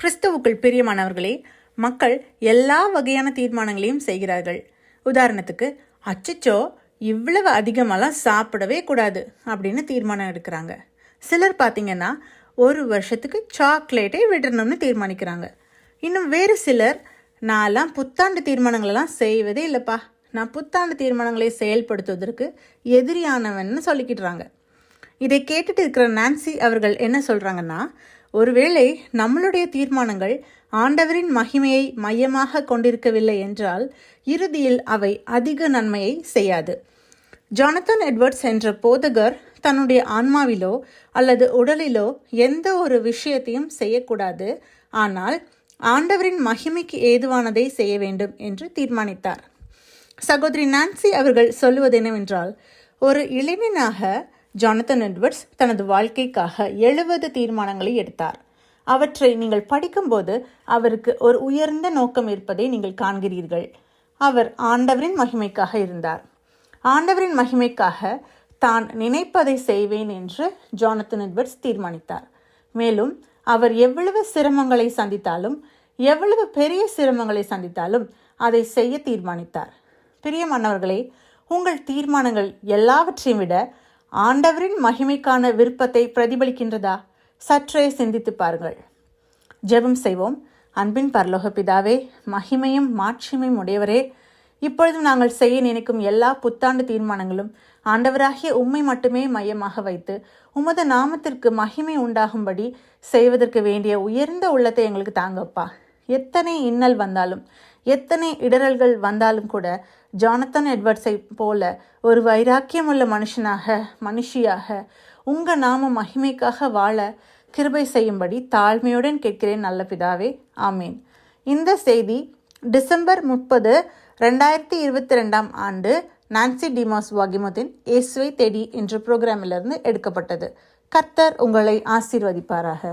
கிறிஸ்துவுக்குள் பிரியமானவர்களே மக்கள் எல்லா வகையான தீர்மானங்களையும் செய்கிறார்கள். உதாரணத்துக்கு அச்சச்சோ இவ்வளவு அதிகமாலாம் சாப்பிடவே கூடாது அப்படின்னு தீர்மானம் எடுக்கிறாங்க. சிலர் பார்த்தீங்கன்னா ஒரு வருஷத்துக்கு சாக்லேட்டை விடணும்னு தீர்மானிக்கிறாங்க. இன்னும் வேறு சிலர் நான்லாம் புத்தாண்டு தீர்மானங்களெல்லாம் செய்வதே இல்லைப்பா. நான் புத்தாண்டு தீர்மானங்களை செயல்படுத்துவதற்கு எதிரியானவன்னு சொல்லிக்கிட்டுறாங்க. இதை கேட்டுட்டு இருக்கிற நான்சி அவர்கள் என்ன சொல்கிறாங்கன்னா ஒருவேளை நம்மளுடைய தீர்மானங்கள் ஆண்டவரின் மகிமையை மையமாக கொண்டிருக்கவில்லை என்றால் இறுதியில் அவை அதிக நன்மையை செய்யாது. ஜானத்தன் எட்வர்ட்ஸ் என்ற போதகர் தன்னுடைய ஆன்மாவிலோ அல்லது உடலிலோ எந்த ஒரு விஷயத்தையும் செய்யக்கூடாது. ஆனால் ஆண்டவரின் மகிமைக்கு ஏதுவானதை செய்ய வேண்டும் என்று தீர்மானித்தார். சகோதரி நான்சி அவர்கள் சொல்லுவது என்னவென்றால் ஒரு இளைஞனாக ஜானத்தன் எட்வர்ட்ஸ் தனது வாழ்க்கைக்காக எழுபது தீர்மானங்களை எடுத்தார். அவற்றை நீங்கள் படிக்கும்போது அவருக்கு ஒரு உயர்ந்த நோக்கம் இருப்பதை நீங்கள் காண்கிறீர்கள். அவர் ஆண்டவரின் மகிமைக்காக இருந்தார். ஆண்டவரின் மகிமைக்காக தான் நினைப்பதை செய்வேன் என்று ஜானத்தன் எட்வர்ட்ஸ் தீர்மானித்தார். மேலும் அவர் எவ்வளவு சிரமங்களை சந்தித்தாலும் எவ்வளவு பெரிய சிரமங்களை சந்தித்தாலும் அதை செய்ய தீர்மானித்தார். பிரியமானவர்களே உங்கள் தீர்மானங்கள் எல்லாவற்றையும் விட ஆண்டவரின் மகிமைக்கான விருப்பத்தை பிரதிபலிக்கின்றதா? சற்றே சிந்தித்து பாருங்கள். ஜெபம் செய்வோம். அன்பின் பரலோக பிதாவே மகிமையும் மாட்சிமையும் உடையவரே இப்பொழுதும் நாங்கள் செய்ய நினைக்கும் எல்லா புத்தாண்டு தீர்மானங்களும் ஆண்டவராகிய உம்மை மட்டுமே மையமாக வைத்து உமது நாமத்திற்கு மகிமை உண்டாகும்படி செய்வதற்கு வேண்டிய உயர்ந்த உள்ளத்தை எங்களுக்கு தாங்கப்பா. எத்தனை இன்னல் வந்தாலும் எத்தனை இடரல்கள் வந்தாலும் கூட ஜானத்தன் எட்வர்ட்ஸை போல ஒரு வைராக்கியமுள்ள மனுஷனாக மனுஷியாக உங்கள் நாம மகிமைக்காக வாழ கிருபை செய்யும்படி தாழ்மையுடன் கேட்கிறேன் நல்ல பிதாவே. ஆமீன். இந்த செய்தி டிசம்பர் முப்பது ரெண்டாயிரத்தி இருபத்தி ரெண்டாம் ஆண்டு நான்சி டிமாஸ் வாகிமத்தின் இயேசுவை தேடி என்ற புரோகிராமிலிருந்து எடுக்கப்பட்டது. கர்த்தர் உங்களை ஆசீர்வதிப்பாராக.